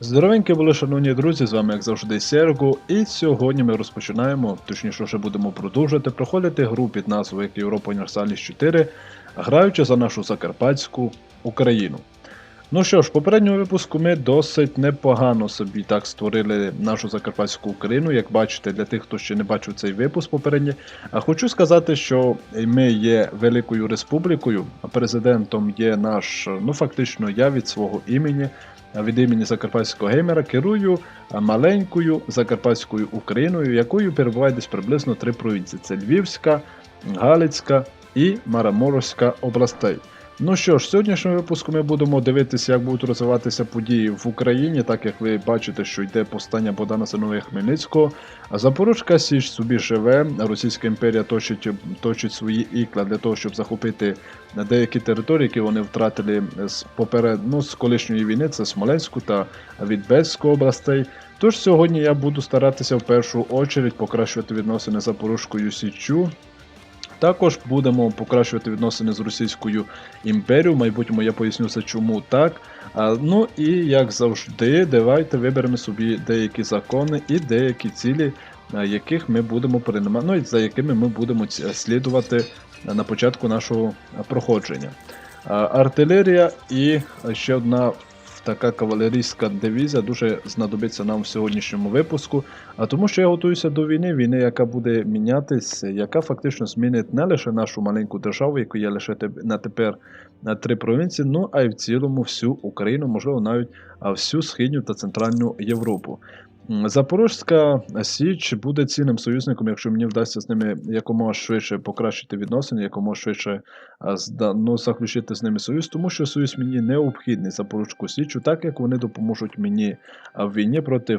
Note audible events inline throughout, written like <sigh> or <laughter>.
Здоровенькі були, шановні друзі, з вами як завжди Серго, і сьогодні ми розпочинаємо, точніше вже будемо продовжувати проходити гру під назвою Європа Універсальність 4, граючи за нашу Закарпатську Україну. Ну що ж, в попередньому випуску ми досить непогано собі так створили нашу Закарпатську Україну. Як бачите, для тих, хто ще не бачив цей випуск попередній, а хочу сказати, що ми є великою республікою, а президентом є наш, ну фактично, я від свого імені від імені закарпатського геймера керую маленькою закарпатською Україною, якою перебуває десь приблизно три провінції: це Львівська, Галицька і Мараморська областей. Ну що ж, сьогоднішньому випуску ми будемо дивитися, як будуть розвиватися події в Україні, так як ви бачите, що йде повстання Богдана Синовия Хмельницького. Запорожка Січ собі живе. Російська імперія точить, точить свої ікла для того, щоб захопити деякі території, які вони втратили з поперед, ну, з колишньої війни, це Смоленську та Відбельську областей. Тож сьогодні я буду старатися в першу очередь покращувати відносини Запорожкою Січчю. Також будемо покращувати відносини з Російською імперією. В майбутньому я поясню це чому так. Ну і як завжди, давайте виберемо собі деякі закони і деякі цілі, яких ми будемо приймати, ну і за якими ми будемо слідувати на початку нашого проходження. Артилерія і ще одна така кавалерійська дивізія дуже знадобиться нам в сьогоднішньому випуску. А тому що я готуюся до війни, війни, яка буде мінятись, яка фактично змінить не лише нашу маленьку державу, яку є лише на тепер на три провінції, ну а й в цілому всю Україну, можливо, навіть всю східню та центральну Європу. М, Запорозька Січ буде цінним союзником, якщо мені вдасться з ними якомога швидше покращити відносини, якомога швидше ну, заключити з ними союз, тому що союз мені необхідний Запорозьку Січу, так як вони допоможуть мені в війні проти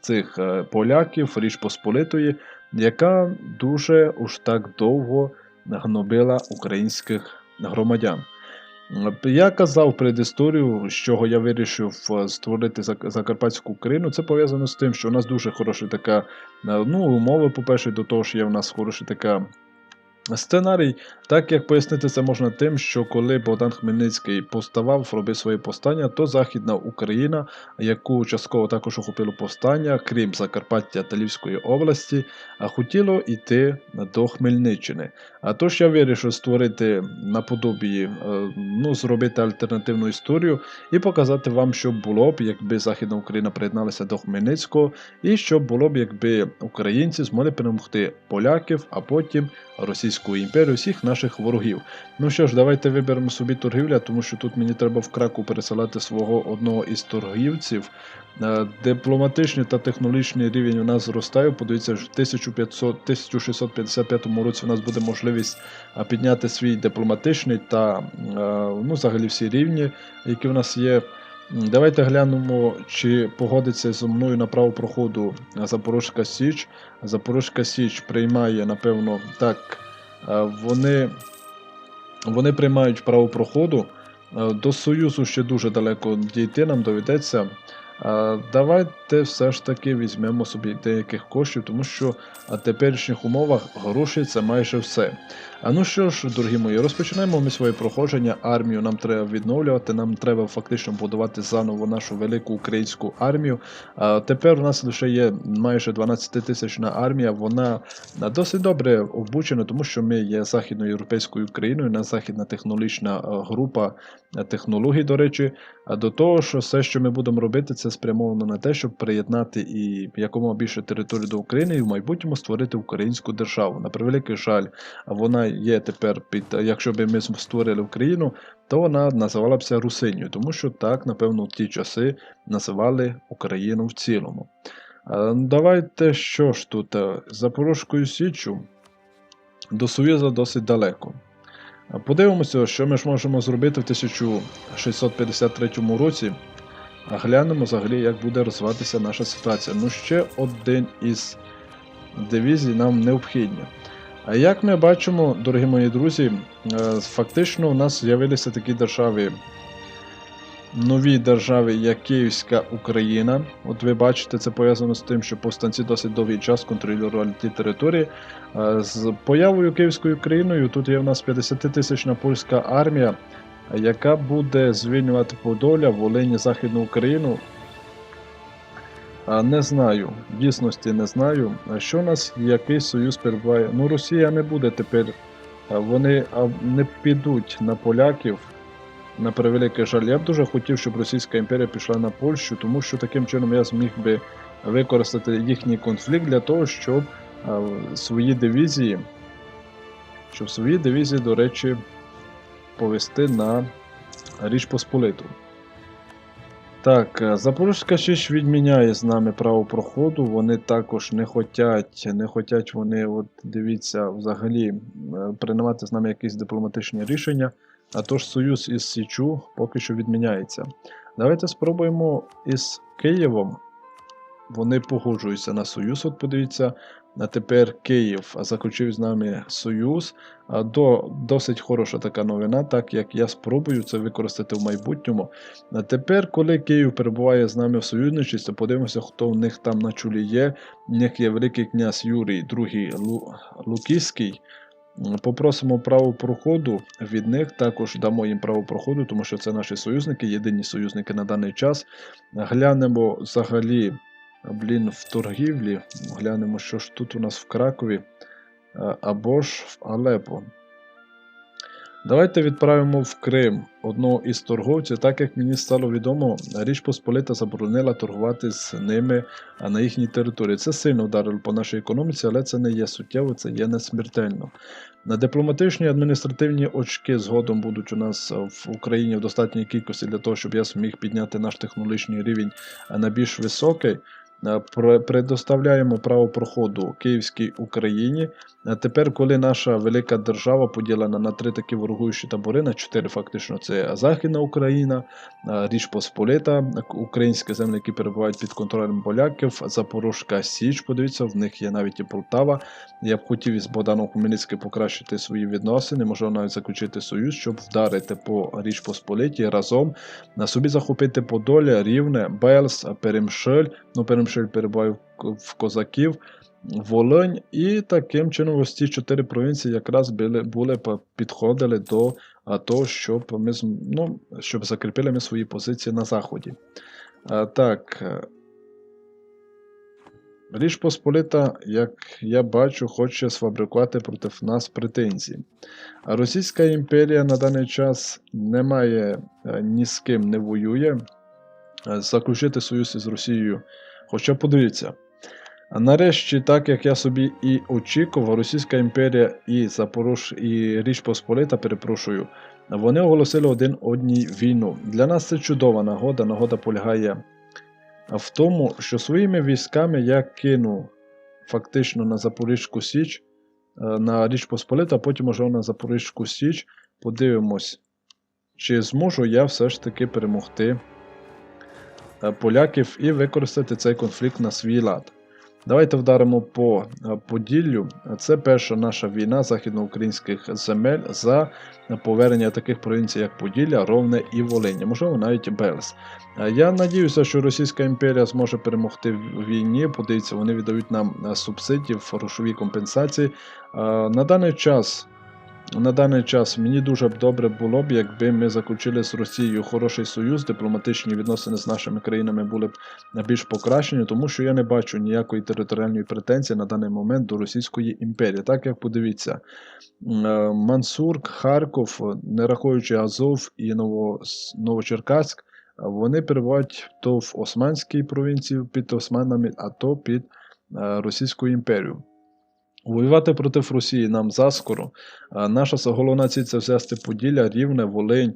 цих е, поляків, Річ Посполитої, яка дуже уж так довго гнобила українських громадян. Я казав предісторію, з чого я вирішив е, створити Закарпатську Україну. Це пов'язано з тим, що у нас дуже хороша така е, ну, умови, по-перше, до того, що є в нас хороша така Сценарій, так як пояснити це можна тим, що коли Богдан Хмельницький поставав, робив своє повстання, то Західна Україна, яку частково також охопило повстання, крім Закарпаття та Львівської області, хотіло йти до Хмельниччини. А тож я вирішив створити наподобі, е, ну, зробити альтернативну історію і показати вам, що було б, якби Західна Україна приєдналася до Хмельницького, і що було б, якби українці змогли перемогти поляків, а потім Російську імперію, всіх наших ворогів. Ну що ж, давайте виберемо собі торгівля, тому що тут мені треба в краку пересилати свого одного із торгівців. Е, Дипломатичний та технологічний рівень у нас зростає. Подивіться, в 1500 1655 році у нас буде можливість підняти свій дипломатичний та е, ну, взагалі всі рівні, які в нас є. Давайте глянемо, чи погодиться зі мною на право проходу Запорозька Січ. Запорозька Січ приймає, напевно, так. Е, Вони, вони приймають право проходу. Е, До Союзу ще дуже далеко дійти, нам доведеться. Е, Давайте все ж таки візьмемо собі деяких коштів, тому що в теперішніх умовах гроші це майже все. А ну що ж, дорогі мої, розпочинаємо ми своє проходження. Армію нам треба відновлювати, нам треба фактично будувати заново нашу велику українську армію. А тепер у нас лише є майже 12-тисячна армія. Вона досить добре обучена, тому що ми є західноєвропейською країною, у нас західна технологічна група технологій, до речі. А до того, що все, що ми будемо робити, це спрямовано на те, щоб приєднати і якомога більше територій до України і в майбутньому створити українську державу. На превеликий жаль, вона є тепер під, якщо б ми створили Україну, то вона називалася Русинію, тому що так, напевно, в ті часи називали Україну в цілому. Давайте що ж тут, е, Запорожкою Січчю до Союзу досить далеко. Подивимося, що ми ж можемо зробити в 1653 році. А глянемо взагалі, як буде розвиватися наша ситуація. Ну, ще один із дивізій нам необхідні. Як ми бачимо, дорогі мої друзі, е, фактично у нас з'явилися такі держави, нові держави, як Київська Україна. От ви бачите, це пов'язано з тим, що повстанці досить довгий час контролювали ті території. Е, З появою Київською Україною тут є в нас 50-тисячна польська армія, яка буде звільнювати Подоля, Волині, Західну Україну. Не знаю, дійсності не знаю. Що у нас який союз перебуває? Ну, Росія не буде тепер. Вони не підуть на поляків. На превеликий жаль, я б дуже хотів, щоб Російська імперія пішла на Польщу, тому що таким чином я зміг би використати їхній конфлікт для того, щоб свої дивізії, щоб свої дивізії, до речі, повести на Річ Посполиту. Так, Запорожська ще Січ відміняє з нами право проходу. Вони також не хотять, не хотять вони, от дивіться, взагалі е, приймати з нами якісь дипломатичні рішення. А тож союз із Січу поки що відміняється. Давайте спробуємо із Києвом. Вони погоджуються на союз. От подивіться, а тепер Київ заключив з нами союз. До, досить хороша така новина, так як я спробую це використати в майбутньому. А тепер, коли Київ перебуває з нами в союзничестві, подивимося, хто в них там на чолі є. В них є Великий князь Юрій II Лу, Лукійський. Попросимо право проходу від них, також дамо їм право проходу, тому що це наші союзники, єдині союзники на даний час. Глянемо взагалі, блін, в торгівлі. Глянемо, що ж тут у нас в Кракові е, або ж в Алепо. Давайте відправимо в Крим одного із торговців, так як мені стало відомо, Річ Посполита заборонила торгувати з ними на їхній території. Це сильно вдарило по нашій економіці, але це не є суттєво, це є не смертельно. На дипломатичні адміністративні очки згодом будуть у нас в Україні в достатній кількості для того, щоб я зміг підняти наш технологічний рівень на більш високий. Е, Предоставляємо право проходу Київській Україні. А тепер, коли наша велика держава поділена на три такі ворогуючі табори, на чотири фактично, це Західна Україна, а, Річ Посполита, українські землі, які перебувають під контролем поляків, Запорожська Січ, подивіться, в них є навіть і Полтава. Я б хотів із Богданом Хмельницьким покращити свої відносини, можливо навіть заключити союз, щоб вдарити по Річ Посполиті разом на собі захопити Подолля, Рівне, Белс, Перемшель. Ну, Перемшель перебуває в в козаків. Волинь, і таким чином ось ці чотири провінції якраз були, були підходили до того, щоб ми ну, щоб закріпили ми свої позиції на заході. А, так. е, Річ Посполита, як я бачу, хоче сфабрикувати проти нас претензії. Російська імперія на даний час не має е, ні з ким не воює. Е, Заключити союз із Росією. Хоча подивіться, нарешті, так як я собі і очікував, Російська імперія і Запорож і Річ Посполита, перепрошую, вони оголосили один одній війну. Для нас це чудова нагода. Нагода полягає в тому, що своїми військами я кину фактично на Запорізьку Січ, е, на Річ Посполита, а потім уже на Запорізьку Січ. Подивимось, чи зможу я все ж таки перемогти поляків і використати цей конфлікт на свій лад. Давайте вдаримо по е, Поділлю. Це перша наша війна західноукраїнських земель за повернення таких провінцій, як Поділля, Ровне і Волині, можливо, навіть Белс. Е, Я надіюся, що Російська імперія зможе перемогти в війні. Подивіться, вони віддають нам е, субсидії, грошові компенсації. Е, На даний час. На даний час мені дуже б добре було б, якби ми заключили з Росією хороший союз, дипломатичні відносини з нашими країнами були б більш покращені, тому що я не бачу ніякої територіальної претензії на даний момент до Російської імперії. Так як подивіться, е, Мансурк, Харков, не рахуючи Азов і Новочеркаськ, вони перебувають то в Османській провінції під Османами, а то під е, Російською імперією. Воювати проти Росії нам заскоро. Наша головна ціль це взяти Поділля, Рівне, Волинь,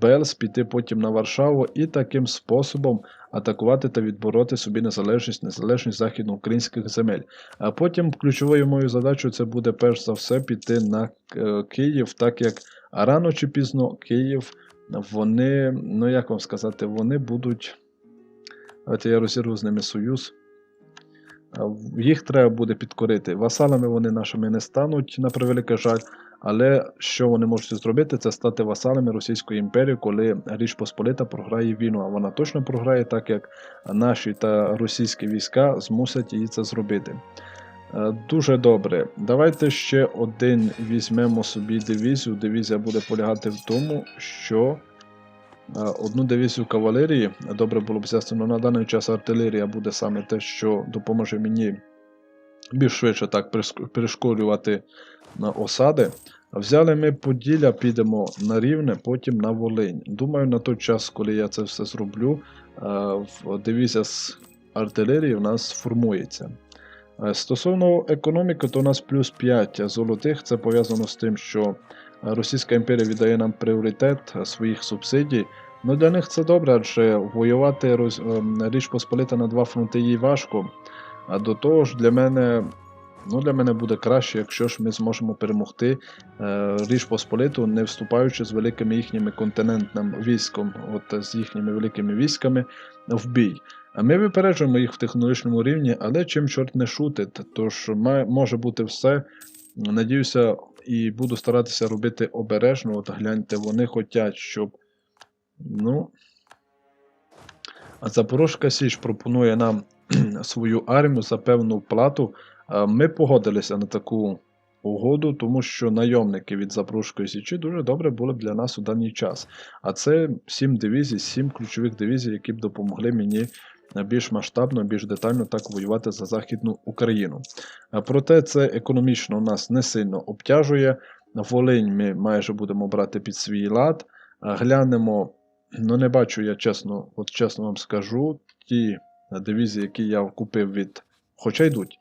Белс, піти потім на Варшаву і таким способом атакувати та відбороти собі незалежність, незалежність західноукраїнських земель. А потім ключовою моєю задачою це буде перш за все піти на е, Київ, так як рано чи пізно Київ, вони, ну як вам сказати, вони будуть. Давайте я розірву з ними союз. Їх треба буде підкорити. Васалами вони нашими не стануть, на превеликий жаль. Але що вони можуть зробити, це стати васалами Російської імперії, коли Річ Посполита програє війну. А вона точно програє, так як наші та російські війська змусять її це зробити. Е, Дуже добре. Давайте ще один візьмемо собі дивізію. Дивізія буде полягати в тому, що одну дивізію кавалерії. Добре було б взяти, але на даний час артилерія буде саме те, що допоможе мені більш швидше так перешколювати осади. Взяли ми Поділля, підемо на Рівне, потім на Волинь. Думаю, на той час, коли я це все зроблю, дивізія з артилерії в нас формується. Е, Стосовно економіки, то у нас плюс 5 золотих. Це пов'язано з тим, що Російська імперія віддає нам пріоритет е, своїх субсидій. Ну для них це добре, адже воювати ем, Річ Посполита на два фронти їй важко. А до того ж, для мене, ну, для мене буде краще, якщо ж ми зможемо перемогти е, Річ Посполиту, не вступаючи з великими їхніми континентним військом, от е, з їхніми великими військами в бій. А ми випереджуємо їх в технологічному рівні, але чим чорт не шутить, тож має, може бути все. Надіюся, і буду старатися робити обережно. От гляньте, вони хочуть, щоб. Ну. А Запорожка Січ пропонує нам <clears throat> свою армію за певну плату. Ми погодилися на таку угоду, тому що найомники від Запорожської Січі дуже добре були б для нас у даний час. А це сім дивізій, сім ключових дивізій, які б допомогли мені більш масштабно, більш детально так воювати за Західну Україну. Проте це економічно нас не сильно обтяжує. Волинь ми майже будемо брати під свій лад. Глянемо, ну не бачу я чесно, от чесно вам скажу, ті дивізії, які я купив від. Хоча йдуть.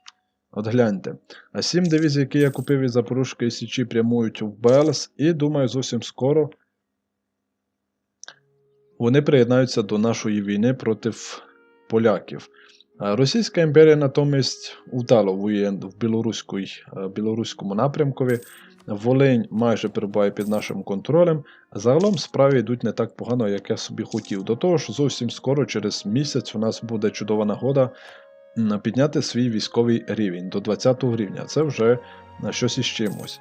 От гляньте. А сім дивізій, які я купив від Запорізької Січі, прямують в Белс, і думаю, зовсім скоро вони приєднаються до нашої війни проти поляків. Російська імперія натомість вдало воює в е, білоруському напрямкові. Волинь майже перебуває під нашим контролем. Загалом справи йдуть не так погано, як я собі хотів. До того ж, зовсім скоро, через місяць, у нас буде чудова нагода підняти свій військовий рівень до 20 рівня. Це вже на щось із чимось.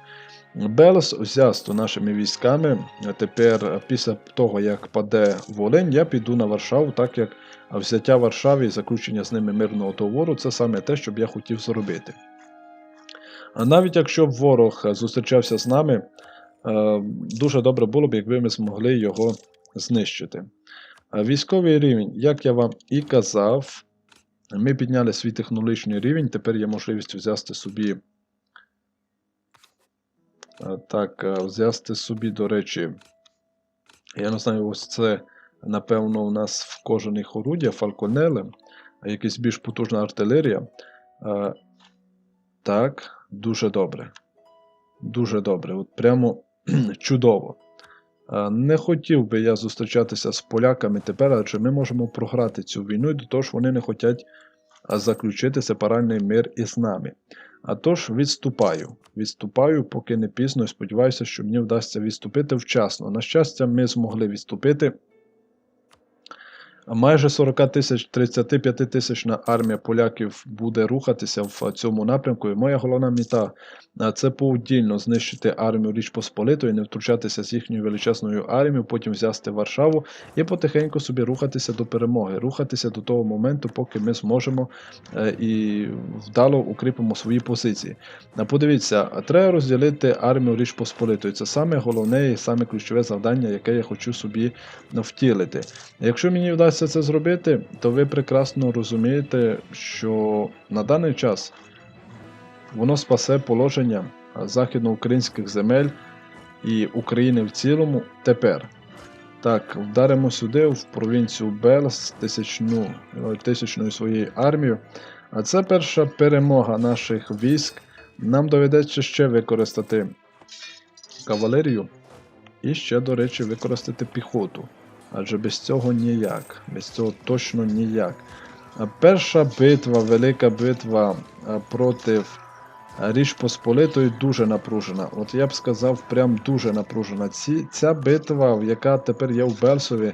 Белс взято нашими військами. Тепер, після того, як паде Волинь, я піду на Варшаву, так як взяття Варшави і заключення з ними мирного договору це саме те, що б я хотів зробити. А навіть якщо б ворог зустрічався з нами, е, дуже добре було б, якби ми змогли його знищити. Військовий рівень, як я вам і казав, ми підняли свій технологічний рівень, тепер є можливість взяти собі. е, Так, е, взяти собі, до речі, я не знаю, ось це, напевно, у нас в кожаних орудія, фалконели, якась більш потужна артилерія. Так, дуже добре. Дуже добре. От прямо <clears throat> чудово. Не хотів би я зустрічатися з поляками тепер, адже ми можемо програти цю війну, і до того ж вони не хочуть заключити сепаральний мир із нами. А тож відступаю. Відступаю, поки не пізно, і сподіваюся, що мені вдасться відступити вчасно. На щастя, ми змогли відступити. Майже 40 тисяч 35 тисячна армія поляків буде рухатися в цьому напрямку. І моя головна мета це повдільно знищити армію Річ Посполитої, не втручатися з їхньою величезною армією, потім взяти Варшаву і потихеньку собі рухатися до перемоги, рухатися до того моменту, поки ми зможемо е, і вдало укріпимо свої позиції. Подивіться, треба розділити армію Річ Посполитої. Це саме головне і саме ключове завдання, яке я хочу собі втілити. Якщо мені вдасться це зробити, то ви прекрасно розумієте, що на даний час воно спасе положення західноукраїнських земель і України в цілому тепер. Так, вдаримо сюди, в провінцію Белс, тисячну, тисячною своєю армією. А це перша перемога наших військ. Нам доведеться ще використати кавалерію і ще, до речі, використати піхоту. Адже без цього ніяк. Без цього точно ніяк. Перша битва, велика битва проти а, Річ Посполитої дуже напружена. От я б сказав, прям дуже напружена. Ці, ця битва, яка тепер є в Бельсові,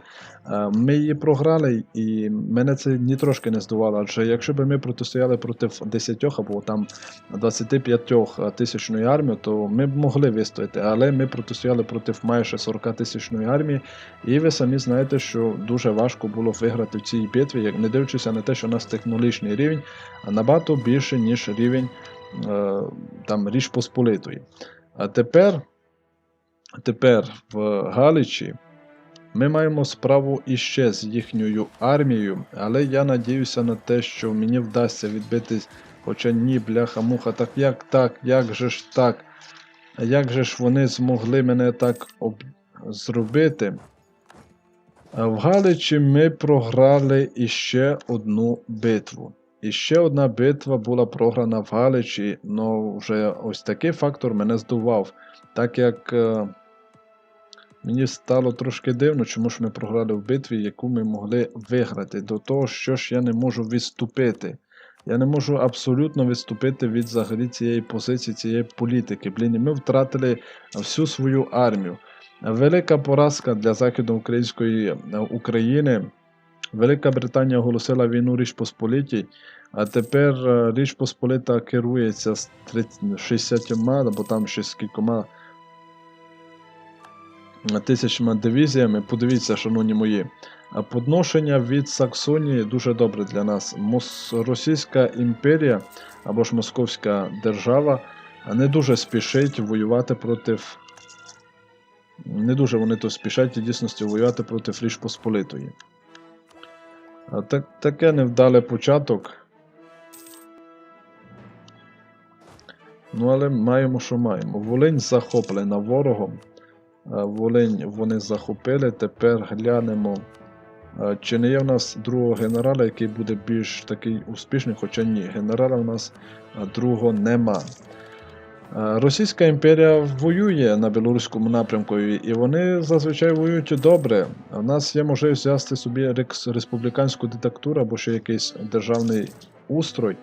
ми її програли, і мене це ні трошки не здувало. Адже якщо б ми протистояли проти 10 або там 25 тисячної армії, то ми б могли вистояти. Але ми протистояли проти майже 40 тисячної армії. І ви самі знаєте, що дуже важко було виграти в цій битві, як не дивлячись на те, що у нас технологічний рівень набагато більше, ніж рівень е, там Річ Посполитої. А тепер, тепер в Галичі Ми маємо справу іще з їхньою армією, але я надіюся на те, що мені вдасться відбити. Хоча ні, бляха-муха, так як так, як же ж так? Як же ж вони змогли мене так об... зробити? В Галичі ми програли іще одну битву. І ще одна битва була програна в Галичі, але вже ось такий фактор мене здував, так як е, мені стало трошки дивно, чому ж ми програли в битві, яку ми могли виграти. До того, що ж я не можу відступити. Я не можу абсолютно відступити від взагалі цієї позиції, цієї політики. Блін, ми втратили всю свою армію. Велика поразка для Західноукраїнської е, України. Велика Британія оголосила війну Річ Посполитій, а тепер е, Річ Посполита керується з 60 або там ще скількома тисячами дивізіями. Подивіться, шановні мої. А Подношення від Саксонії дуже добре для нас. Мос... Російська імперія або ж Московська держава не дуже спішить воювати проти. Не дуже вони то спішать і дійсності воювати проти Річ Посполитої. А так, таке невдале початок. Ну, але маємо, що маємо. Волинь захоплена ворогом. Волинь вони захопили. Тепер глянемо. Чи не є в нас другого генерала, який буде більш такий успішний, хоча ні, генерала в нас другого нема. А, Російська імперія воює на білоруському напрямку, і вони зазвичай воюють добре. У нас є можливість взяти собі республіканську диктатуру або ще якийсь державний устрой,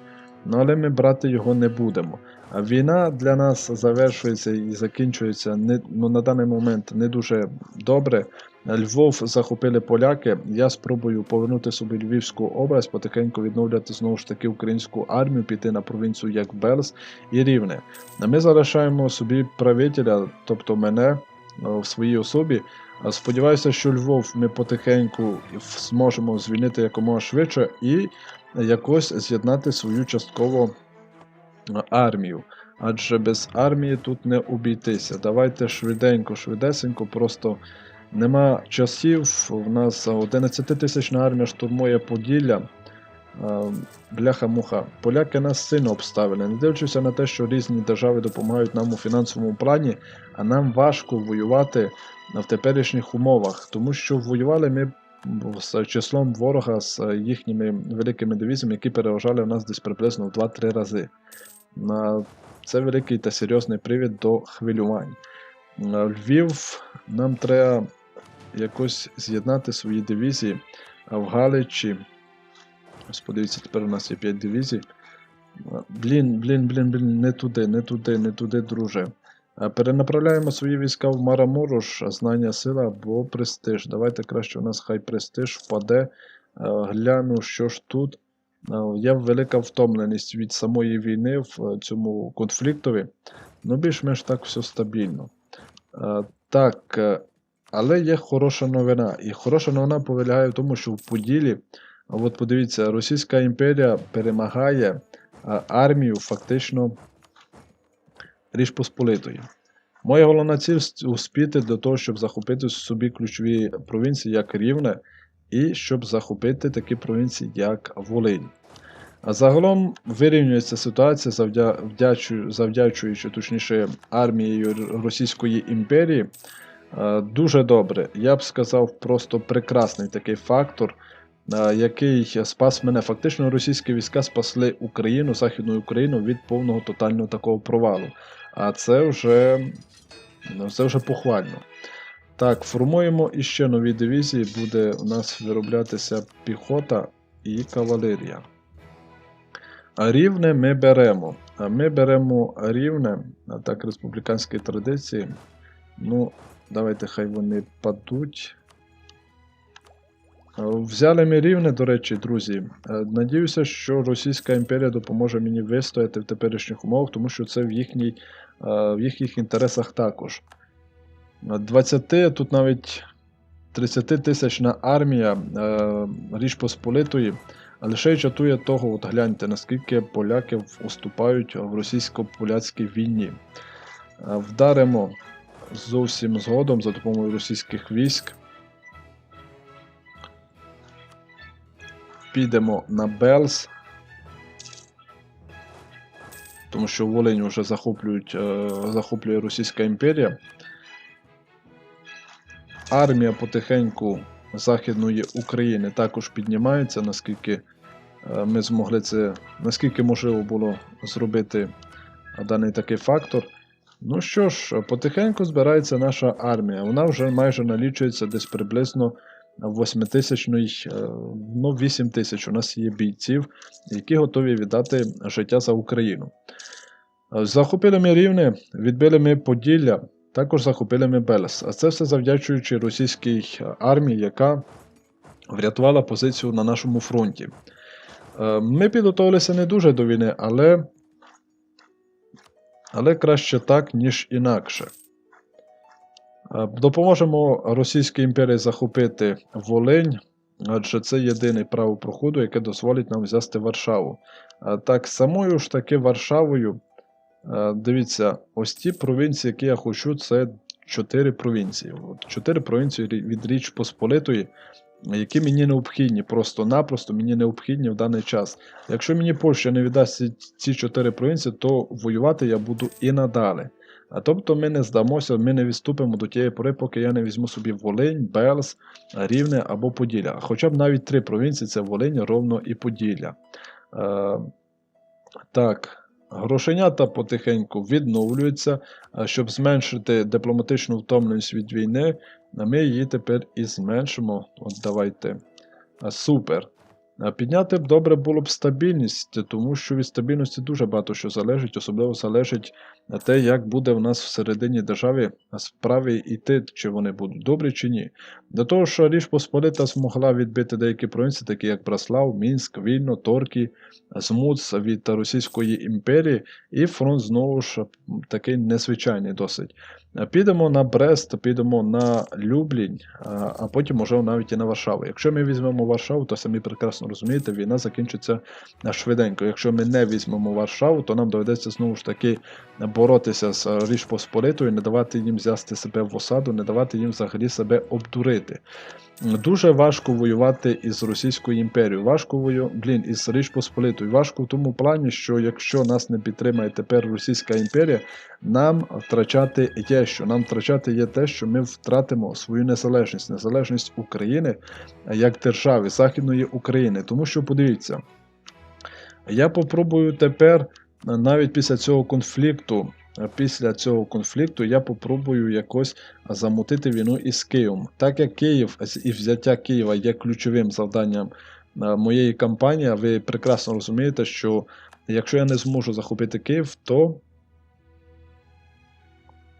але ми брати його не будемо. А війна для нас завершується і закінчується не, ну, на даний момент не дуже добре. Львов захопили поляки. Я спробую повернути собі Львівську область, потихеньку відновляти знову ж таки українську армію, піти на провінцію як Белс і Рівне. Ми залишаємо собі правителя, тобто мене в своїй особі. Сподіваюся, що Львов ми потихеньку зможемо звільнити якомога швидше і якось з'єднати свою частково е, армію. Адже без армії тут не обійтися. Давайте швиденько, швидесенько, просто нема часів. У нас 11-тисячна армія штурмує Поділля. Е, Бляха-муха. Поляки нас сильно обставили. Не дивлячись на те, що різні держави допомагають нам у фінансовому плані, а нам важко воювати в теперішніх умовах, тому що воювали ми з числом ворога з їхніми великими дивізіями, які переважали у нас десь приблизно в 2-3 рази. Це великий та серйозний привід до хвилювань. Львів нам треба якось з'єднати свої дивізії, в Галичі. Ось подивіться, тепер у нас є 5 дивізій. Блін, блін, блін, блін, не туди, не туди, не туди, друже. Перенаправляємо свої війська в Марамуруш, знання сила або престиж. Давайте краще у нас хай престиж впаде. Е, Гляну, що ж тут. Е, Є велика втомленість від самої війни в е, цьому конфліктові. Ну, більш-менш так все стабільно. Так, але є хороша новина. І хороша новина полягає в тому, що в Поділі, от подивіться, Російська імперія перемагає армію фактично Річ Посполитої. Моя головна ціль успіти до того, щоб захопити собі ключові провінції, як Рівне, і щоб захопити такі провінції, як Волинь. А загалом вирівнюється ситуація, завдя... вдячу- завдячуючи точніше армією Російської імперії. Дуже добре. Я б сказав, просто прекрасний такий фактор, який спас мене. Фактично, російські війська спасли Україну, Західну Україну від повного тотального такого провалу. А це вже, ну, це вже похвально. Так, формуємо іще нові дивізії. Буде у нас вироблятися піхота і кавалерія. А Рівне ми беремо. А ми беремо рівне, а так республіканські традиції. Ну, давайте хай вони падуть. Е, Взяли ми рівне, до речі, друзі. Е, Надіюся, що Російська імперія допоможе мені вистояти в теперішніх умовах, тому що це в, їхній, е, в їхніх інтересах також. Е, 20, тут навіть 30 тисячна армія Річ Посполитої лише й чатує того, от гляньте, наскільки поляки уступають в російсько-поляцькій війні. Вдаримо зовсім згодом за допомогою російських військ. Підемо на Белс. Тому що Волинь вже захоплюють, е, захоплює Російська імперія. Армія потихеньку Західної України також піднімається, наскільки е, ми змогли це, наскільки можливо було зробити даний такий фактор. Ну що ж, потихеньку збирається наша армія. Вона вже майже налічується десь приблизно 8 тисячний, е, ну 8 тисяч у нас є бійців, які готові віддати життя за Україну. Е, Захопили ми рівне, відбили ми Поділля, також захопили ми Белес. А це все завдячуючи російській армії, яка врятувала позицію на нашому фронті. Е, Ми підготувалися не дуже до війни, але, але краще так, ніж інакше. Е, Допоможемо Російській імперії захопити Волинь, адже це єдине право проходу, яке дозволить нам взяти Варшаву. Е, Так, самою ж таки Варшавою, е, дивіться, ось ті провінції, які я хочу, це чотири провінції. От Чотири провінції від Річ Посполитої, які мені необхідні, просто-напросто мені необхідні в даний час. Якщо мені Польща не віддасть ці чотири провінції, то воювати я буду і надалі. А тобто ми не здамося, ми не відступимо до тієї пори, поки я не візьму собі Волинь, Белс, Рівне або Поділля. Хоча б навіть три провінції це Волинь, Ровно і Поділля. Е, так, грошенята потихеньку відновлюються. Щоб зменшити дипломатичну втомленість від війни, ми її тепер і зменшимо. От давайте. Супер. Підняти б добре було б стабільність, тому що від стабільності дуже багато що залежить, особливо залежить те, як буде в нас всередині держави справи йти, чи вони будуть добрі чи ні. До того, що Річ Посполита змогла відбити деякі провінції, такі як Браслав, Мінськ, Вільно, Торкі, Смуц від Російської імперії, і фронт знову ж такий незвичайний досить. Підемо на Брест, підемо на Люблінь, а потім, може, навіть і на Варшаву. Якщо ми візьмемо Варшаву, то самі прекрасно розумієте, війна закінчиться швиденько. Якщо ми не візьмемо Варшаву, то нам доведеться знову ж таки боротися з Річ Посполитою, не давати їм взяти себе в осаду, не давати їм взагалі себе обдурити. Дуже важко воювати із Російською імперією. Важко вою... Блін, із Річ Посполитою. Важко в тому плані, що якщо нас не підтримає тепер Російська імперія, нам втрачати є що. Нам втрачати є те, що ми втратимо свою незалежність, незалежність України як держави, Західної України. Тому що подивіться, я попробую тепер, навіть після цього конфлікту, після цього конфлікту я попробую якось замутити війну із Києвом. Так як Київ і взяття Києва є ключовим завданням е, моєї кампанії, ви прекрасно розумієте, що якщо я не зможу захопити Київ, то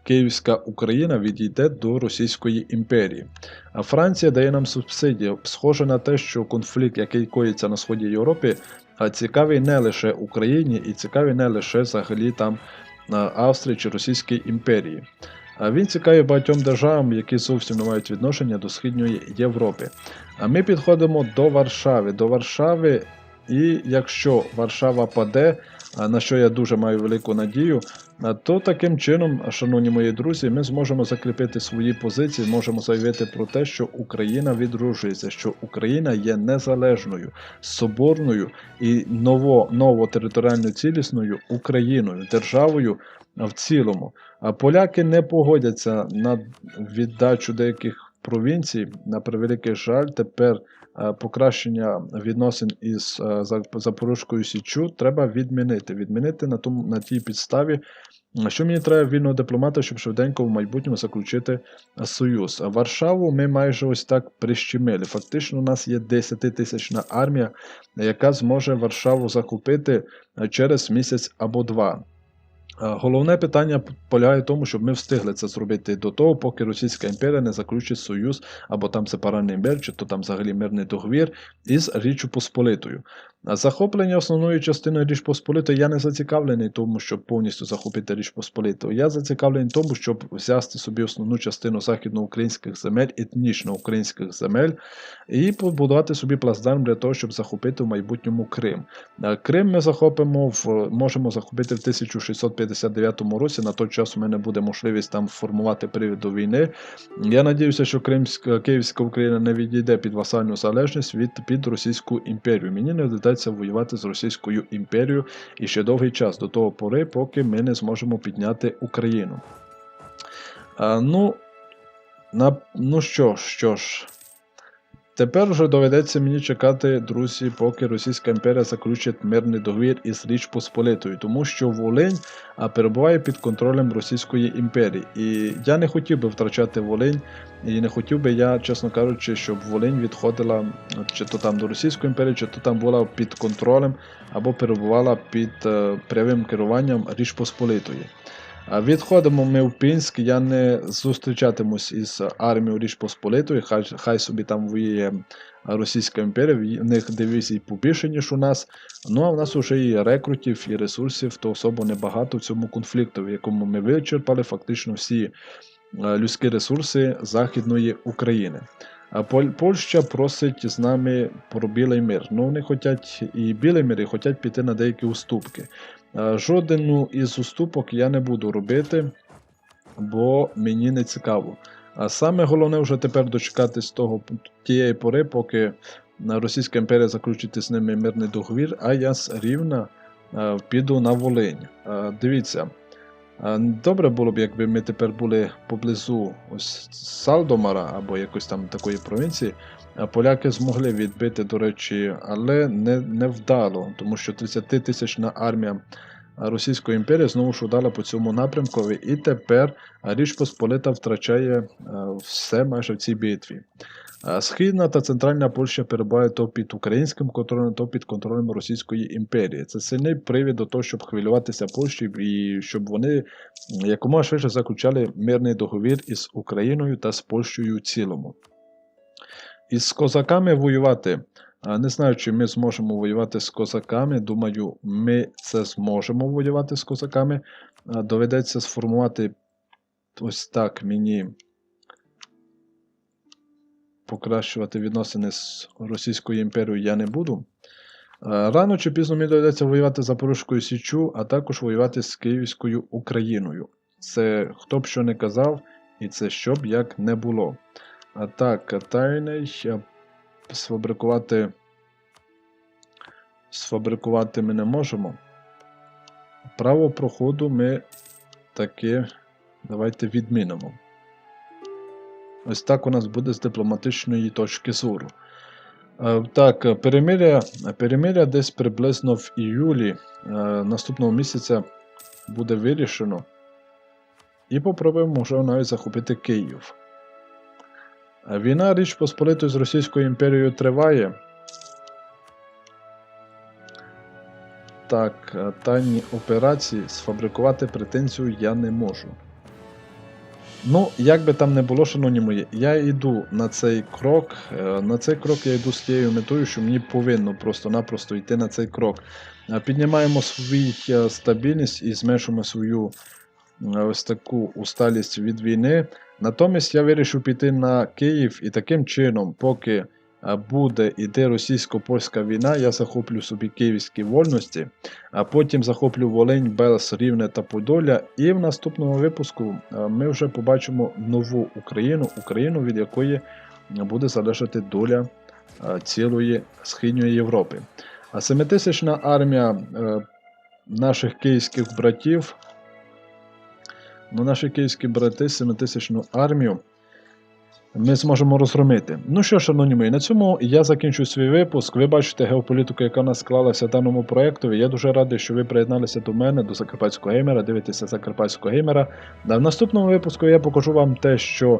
Київська Україна відійде до Російської імперії. А Франція дає нам субсидії. Схоже на те, що конфлікт, який коїться на сході Європи, цікавий не лише Україні і цікавий не лише взагалі там Австрії чи Російській імперії. А Він цікавий багатьом державам, які зовсім не мають відношення до Східної Європи. А ми підходимо до Варшави. До Варшави, і якщо Варшава паде, на що я дуже маю велику надію, то таким чином, шановні мої друзі, ми зможемо закріпити свої позиції, можемо заявити про те, що Україна відроджується, що Україна є незалежною, соборною і ново, новотериторіально цілісною Україною, державою в цілому. А поляки не погодяться на віддачу деяких провінцій. На превеликий жаль, тепер е, покращення відносин із е, Зап- Запорізькою Січчю треба відмінити. Відмінити на тому на тій підставі, що мені треба вільного дипломата, щоб швиденько в майбутньому заключити союз. А Варшаву ми майже ось так прищемили. Фактично, у нас є 10-тисячна армія, яка зможе Варшаву захопити е, через місяць або два. Е, Головне питання полягає в тому, щоб ми встигли це зробити до того, поки Російська імперія не заключить союз або там сепаральний мир, чи то там взагалі мирний договір із Річчю Посполитою. Захоплення основної частини Річ Посполитої я не зацікавлений тому, щоб повністю захопити Річ Посполиту. Я зацікавлений тому, щоб взяти собі основну частину західноукраїнських земель, етнічно українських земель, і побудувати собі плацдарм для того, щоб захопити в майбутньому Крим. Крим ми захопимо в можемо захопити в 1659 році. На той час у мене буде можливість там формувати привід до війни. Я надіюся, що Кримська Київська Україна не відійде під васальну залежність від під Російську імперію. Мені не доведеться воювати з Російською імперією і ще довгий час до того пори, поки ми не зможемо підняти Україну. А, ну, на, ну що ж, що ж. Тепер вже доведеться мені чекати, друзі, поки Російська імперія заключить мирний договір із Річ Посполитою, тому що Волинь а, перебуває під контролем Російської імперії. І я не хотів би втрачати Волинь, і не хотів би я, чесно кажучи, щоб Волинь відходила чи то там до Російської імперії, чи то там була під контролем або перебувала під е, прямим керуванням Річ Посполитої. Відходимо ми в Пінськ, я не зустрічатимусь із армією Річ Посполитої, хай, хай собі там воює Російська імперія, в них дивізій побільше, ніж у нас. Ну а в нас вже і рекрутів, і ресурсів, то особо небагато в цьому конфлікту, в якому ми вичерпали фактично всі е, людські ресурси Західної України. А Польща просить з нами про білий мир. Ну, вони хочуть і білий мир, і хочуть піти на деякі уступки. Е, Жодну із уступок я не буду робити, бо мені не цікаво. А саме головне вже тепер дочекатись того тієї пори, поки Російська імперія заключить з ними мирний договір, а я з Рівна е, піду на Волинь. Е, Дивіться. е, Добре було б, якби ми тепер були поблизу ось Салдомара або якось там такої провінції. Поляки змогли відбити, до речі, але не, не вдало, тому що 30-тисячна армія Російської імперії знову ж удала по цьому напрямкові, і тепер Річ Посполита втрачає е, все майже в цій битві. Е, Східна та центральна Польща перебувають то під українським контролем, то під контролем Російської імперії. Це сильний привід до того, щоб хвилюватися Польщі і щоб вони якомога швидше заключали мирний договір із Україною та з Польщею в цілому. Із козаками воювати. Не знаю, чи ми зможемо воювати з козаками. Думаю, ми це зможемо воювати з козаками. Доведеться сформувати ось так мені покращувати відносини з Російською імперією я не буду. Рано чи пізно мені доведеться воювати з Запорізькою Січу, а також воювати з Київською Україною. Це хто б що не казав, і це що б як не було. А так, тайний сфабрикувати. Сфабрикувати ми не можемо. Право проходу ми таки давайте відмінимо. Ось так у нас буде з дипломатичної точки зору. Е, Так, перемиря, перемиря десь приблизно в іюлі е, наступного місяця буде вирішено. І попробуємо вже навіть захопити Київ. Війна Річ Посполитої з Російською імперією триває. Так, е, тайні операції сфабрикувати претензію я не можу. Ну, як би там не було, шановні мої, я йду на цей крок. е, На цей крок я йду з тією метою, що мені повинно просто-напросто йти на цей крок. Е, Піднімаємо е, стабільність і зменшуємо свою ось таку усталість від війни. Натомість я вирішив піти на Київ і таким чином, поки буде іде російсько-польська війна, я захоплю собі київські вольності, а потім захоплю Волинь, Белс, Рівне та Подолля. І в наступному випуску ми вже побачимо нову Україну, Україну, від якої буде залежати доля цілої Східної Європи. А семитисячна армія е, наших київських братів. Ну, наші київські брати 7000 армію ми зможемо розгромити. Ну що, шановні мої, на цьому я закінчу свій випуск. Ви бачите геополітику, яка нас склалася в даному проєкту. Я дуже радий, що ви приєдналися до мене, до Закарпатського геймера, дивитеся Закарпатського геймера. В наступному випуску я покажу вам те, що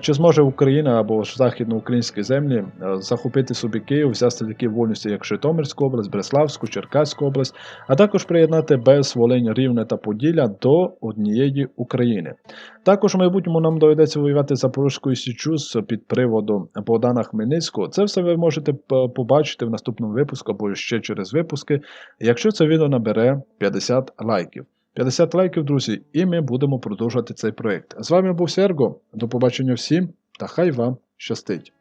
Чи зможе Україна або західноукраїнські землі е, захопити собі Київ, взяти такі вольності, як Житомирську область, Бреславську, Черкаську область, а також приєднати без Волинь, Рівне та Поділля до однієї України. Також в майбутньому нам доведеться воювати Запорізькою Січу з під приводу Богдана Хмельницького. Це все ви можете побачити в наступному випуску або ще через випуски, якщо це відео набере 50 лайків. 50 лайків, друзі, і ми будемо продовжувати цей проект. З вами був Серго. До побачення всім та хай вам щастить!